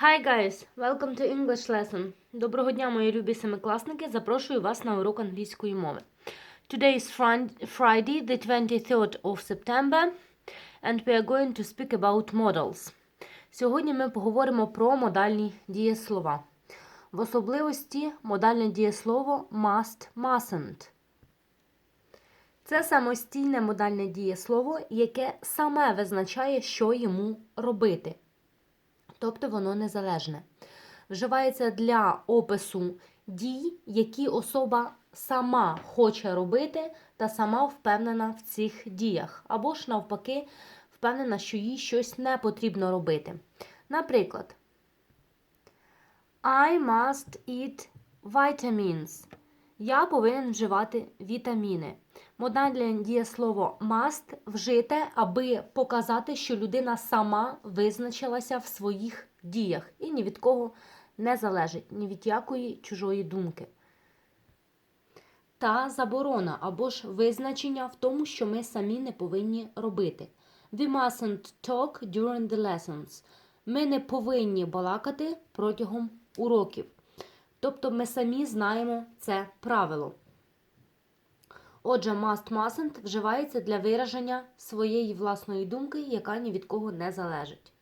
Hi guys, welcome to English lesson. Доброго дня, мої любі семикласники. Запрошую вас на урок англійської мови. Today is Friday, the 23rd of September, and we are going to speak about modals. Сьогодні ми поговоримо про модальні дієслова. В особливості модальне дієслово must, mustn't. Це самостійне модальне дієслово, яке саме визначає, що йому робити тобто воно незалежне. Вживається для опису дій, які особа сама хоче робити та сама впевнена в цих діях, або ж навпаки, впевнена, що їй щось не потрібно робити. Наприклад, I must eat vitamins. Я повинен вживати вітаміни. Модальне дієслово must вжите, аби показати, що людина сама визначилася в своїх діях і ні від кого не залежить, ні від якої чужої думки. Та заборона або ж визначення в тому, що ми самі не повинні робити. We mustn't talk during the lessons. Ми не повинні балакати протягом уроків. Тобто ми самі знаємо це правило. Отже, must mustn't вживається для вираження своєї власної думки, яка ні від кого не залежить.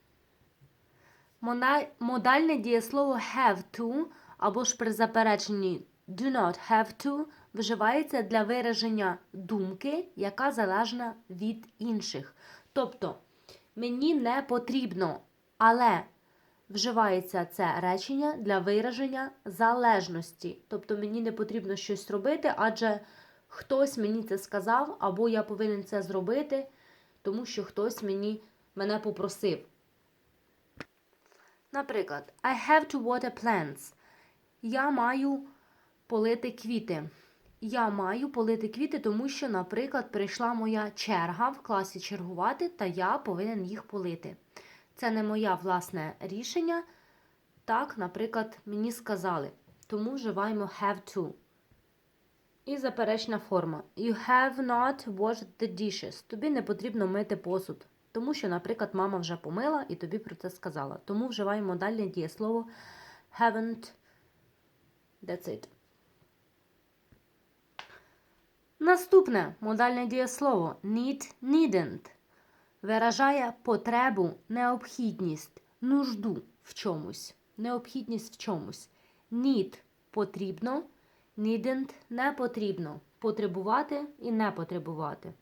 Модальне дієслово have to або ж при запереченні do not have to вживається для вираження думки, яка залежна від інших. Тобто мені не потрібно, але вживається це речення для вираження залежності. Тобто мені не потрібно щось робити, адже хтось мені це сказав, або я повинен це зробити, тому що хтось мені мене попросив. Наприклад, I have to water plants. Я маю полити квіти. Я маю полити квіти, тому що, наприклад, прийшла моя черга в класі чергувати, та я повинен їх полити. Це не моє власне рішення. Так, наприклад, мені сказали. Тому вживаємо have to. І заперечна форма. You have not washed the dishes. Тобі не потрібно мити посуд. Тому що, наприклад, мама вже помила і тобі про це сказала. Тому вживаємо дальнє дієслово haven't. That's it. Наступне модальне дієслово need, needn't виражає потребу, необхідність, нужду в чомусь. Необхідність в чомусь. Need потрібно, needn't не потрібно. Потребувати і не потребувати.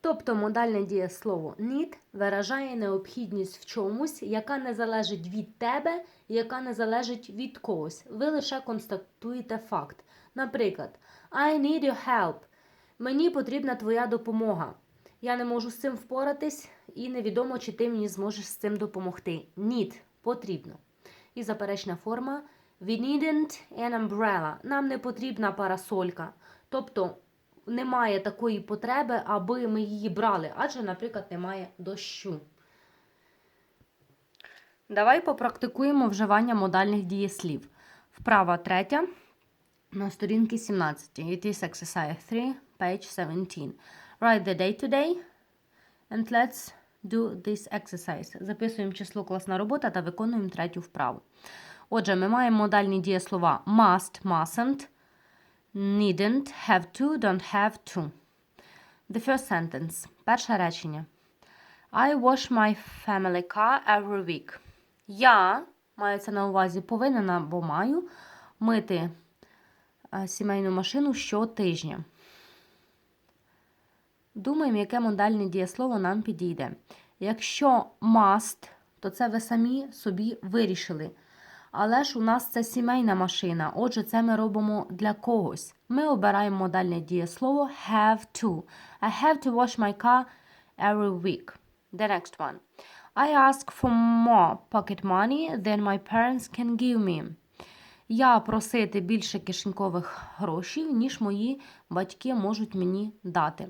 Тобто модальне дієслово need виражає необхідність в чомусь, яка не залежить від тебе, яка не залежить від когось. Ви лише констатуєте факт. Наприклад, I need your help. Мені потрібна твоя допомога. Я не можу з цим впоратись, і невідомо, чи ти мені зможеш з цим допомогти. Need потрібно. І заперечна форма We needn't an umbrella. Нам не потрібна парасолька. Тобто немає такої потреби, аби ми її брали, адже, наприклад, немає дощу. Давай попрактикуємо вживання модальних дієслів. Вправа третя на сторінці 17. It is exercise 3, page 17. Write the day today and let's do this exercise. Записуємо число класна робота та виконуємо третю вправу. Отже, ми маємо модальні дієслова must, mustn't, needn't, have to, don't have to. The first sentence. Перше речення. I wash my family car every week. Я, мається на увазі, повинен або маю мити е, сімейну машину щотижня. Думаємо, яке модальне дієслово нам підійде. Якщо must, то це ви самі собі вирішили. Але ж у нас це сімейна машина, отже, це ми робимо для когось. Ми обираємо модальне дієслово have to. I have to wash my car every week. The next one. I ask for more pocket money than my parents can give me. Я просити більше кишенькових грошей, ніж мої батьки можуть мені дати.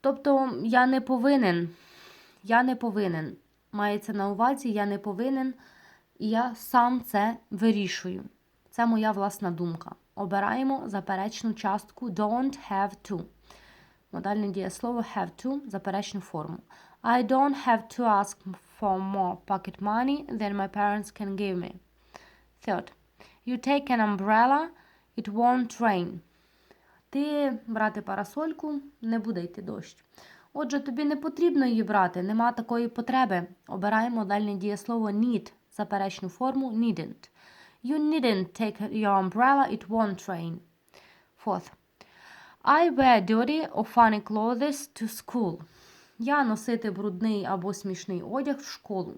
Тобто я не повинен, я не повинен. Мається на увазі, я не повинен, і я сам це вирішую. Це моя власна думка. Обираємо заперечну частку don't have to. Модальне дієслово have to, заперечну форму. I don't have to ask for more pocket money than my parents can give me. Third, you take an umbrella, it won't rain. Ти брати парасольку, не буде йти дощ. Отже, тобі не потрібно її брати, нема такої потреби. Обираємо дальнє дієслово need, заперечну форму needn't. You needn't take your umbrella, it won't rain. Fourth. I wear dirty or funny clothes to school. Я носити брудний або смішний одяг в школу.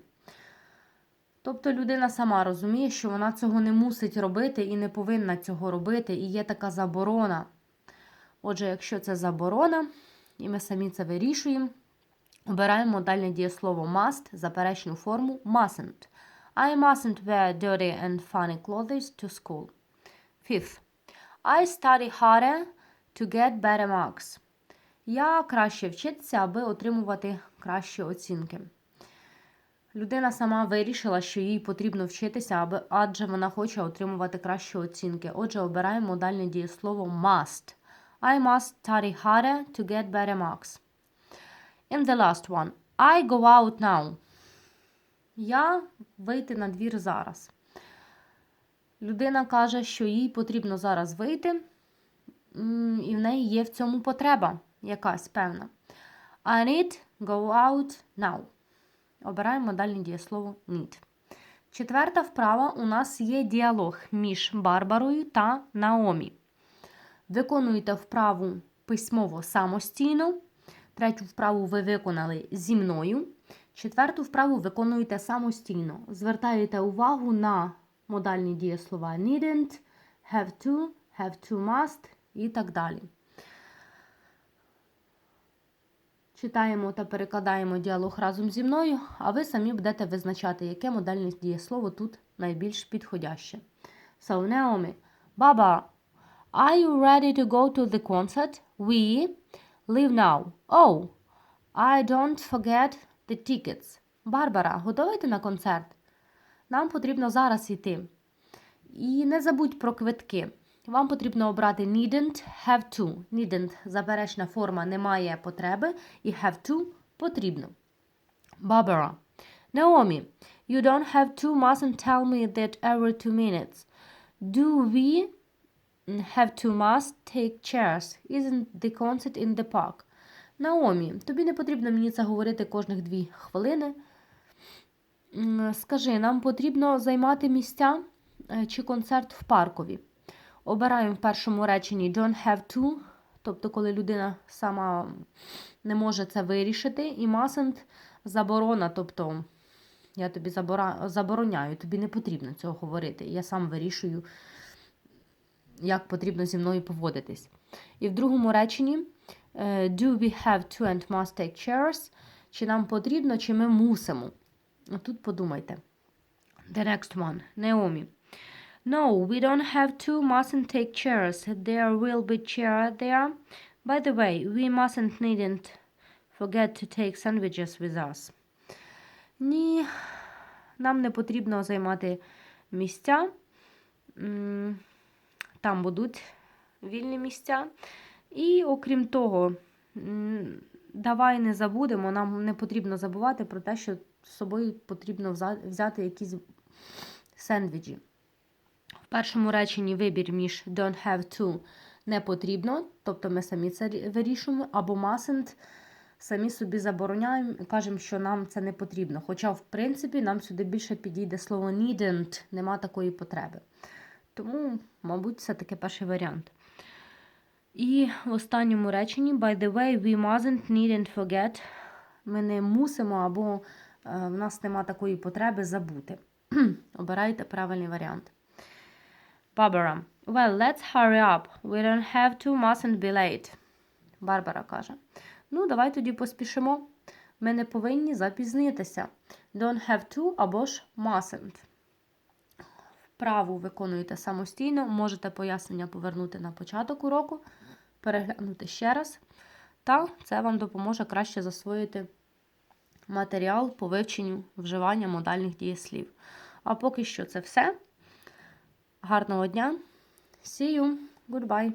Тобто людина сама розуміє, що вона цього не мусить робити і не повинна цього робити, і є така заборона. Отже, якщо це заборона, і ми самі це вирішуємо, обираємо дальнє дієслово must, заперечну форму mustn't. I mustn't wear dirty and funny clothes to school. Fifth. I study harder to get better marks. Я краще вчитися, аби отримувати кращі оцінки. Людина сама вирішила, що їй потрібно вчитися, аби, адже вона хоче отримувати кращі оцінки. Отже, обираємо дальнє дієслово must. I must study harder to get better marks. And the last one. I go out now. Я вийти на двір зараз. Людина каже, що їй потрібно зараз вийти, і в неї є в цьому потреба якась певна. I need go out now. Обираємо дальнє дієслово need. Четверта вправа у нас є діалог між Барбарою та Наомі. Виконуєте вправу письмово самостійно. Третю вправу ви виконали зі мною. Четверту вправу виконуєте самостійно. Звертаєте увагу на модальні дієслова needn't, have to, have to must і так далі. Читаємо та перекладаємо діалог разом зі мною, а ви самі будете визначати, яке модальне дієслово тут найбільш підходяще. So, Naomi, Baba, are you ready to go to the concert? We leave now. Oh, I don't forget the tickets. Барбара, готова йти на концерт? Нам потрібно зараз йти. І не забудь про квитки. Вам потрібно обрати needn't, have to. Needn't – заперечна форма немає потреби, і have to – потрібно. Barbara. Naomi, you don't have to, mustn't tell me that every two minutes. Do we have to, must take chairs? Isn't the concert in the park? Наомі, тобі не потрібно мені це говорити кожних дві хвилини. Скажи, нам потрібно займати місця е, чи концерт в паркові? Обираємо в першому реченні don't have to, тобто коли людина сама не може це вирішити, і mustn't заборона, тобто я тобі забороняю, тобі не потрібно цього говорити. Я сам вирішую, як потрібно зі мною поводитись. І в другому реченні do we have to and must take chairs, чи нам потрібно, чи ми мусимо. Тут подумайте. The next one. Naomi. No, we don't have to, mustn't take chairs. There will be chair there. By the way, we mustn't needn't forget to take sandwiches with us. Ні, нам не потрібно займати місця. Там будуть вільні місця. І окрім того, давай не забудемо, нам не потрібно забувати про те, що з собою потрібно взяти якісь сендвічі. В першому реченні вибір між don't have to не потрібно, тобто ми самі це вирішуємо, або mustn't самі собі забороняємо і кажемо, що нам це не потрібно. Хоча, в принципі, нам сюди більше підійде слово needn't, нема такої потреби. Тому, мабуть, це таки перший варіант. І в останньому реченні, by the way, we mustn't, needn't forget. Ми не мусимо або е, в нас нема такої потреби забути. Обирайте правильний варіант. Barbara. Well, let's hurry up. We don't have to, mustn't be late. Барбара каже. Ну, давай тоді поспішимо. Ми не повинні запізнитися. Don't have to або ж mustn't. Вправу виконуєте самостійно. Можете пояснення повернути на початок уроку, переглянути ще раз. Та це вам допоможе краще засвоїти матеріал по вивченню вживання модальних дієслів. А поки що це все. Гарного дня. See you. Goodbye.